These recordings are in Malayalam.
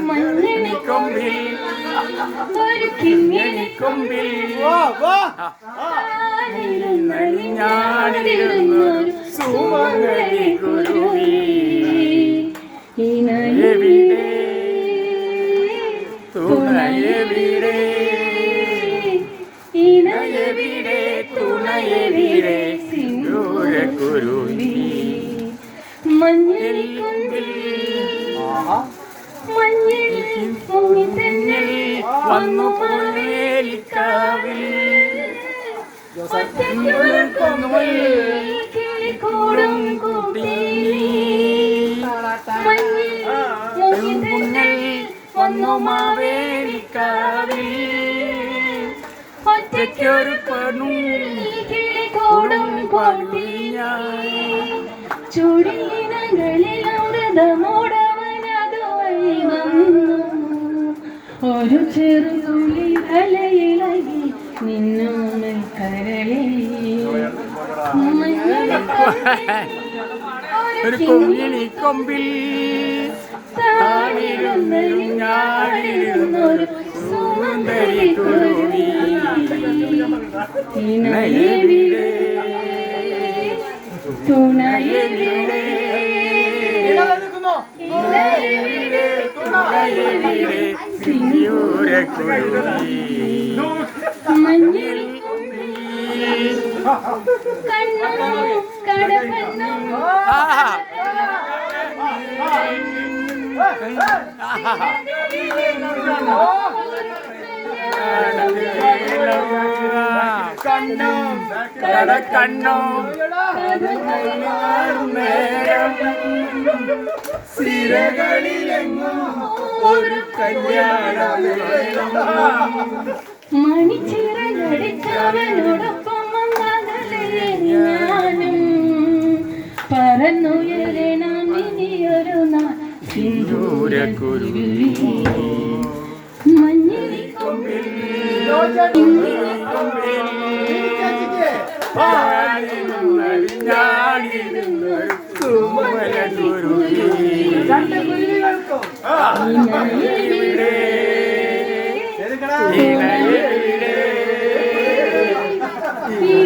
മഞ്ഞണിക്കൊമ്പിൽ ഒരു കിങ്ങിണി കൊമ്പിൽ ഞാനിരുന്നൊരു സുമംഗലി കുരുവി എവിടെ തുണയെവിടെ തുണയെവിടെ സിന്ദൂര കുരുവി മഞ്ഞിൽ കൊമ്പിൽ മഞ്ഞിൽ മുങ്ങി തന്നെ വന്നു പൊന്നേലിക്കാവിൽ കിളിക്കൂടും കൂട്ടി മഞ്ഞിൽ മുങ്ങി തന്നെ വന്നു മാവേലിക്കാവിൽ ഒറ്റയ്ക്കൊരു പണും കിളിക്കൂടും കൂട്ടി ചുടിയിനങ്ങളിൽ അമൃതമോടവനതുവഴി ഒരു ചെറുതുള്ളി അലയിളകി നിന്നോമൽ കരളേ ഒരു കൊമ്പിൽ താണിരുന്നൊരു ഞാടിരുന്നൊരു സുന്ദരി കുരുവി ഇണയെവിടെ തുണയെവിടെ ഇണയെവിടെ തുണയെവിടെ മഞ്ഞിൽ കണ്ണോ കടകണ്ണോ കണ്ണും കടക്കണ്ണും നേരം സിരകളിലെങ്ങും മണിച്ചിറകടിച്ചവനോടൊപ്പം വന്നകലെ ഞാനും? പറന്നുയരണം ഇനിയൊരു നാൾ സിന്ദൂരക്കുരുവി മഞ്ഞിൽ കുരുവി. ഇണയെവിടെ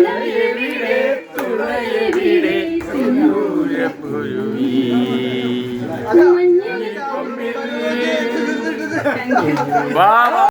തുണയെവിടെ തുണയെവിടെ സിന്ദൂരപ്പുരുവി വാ.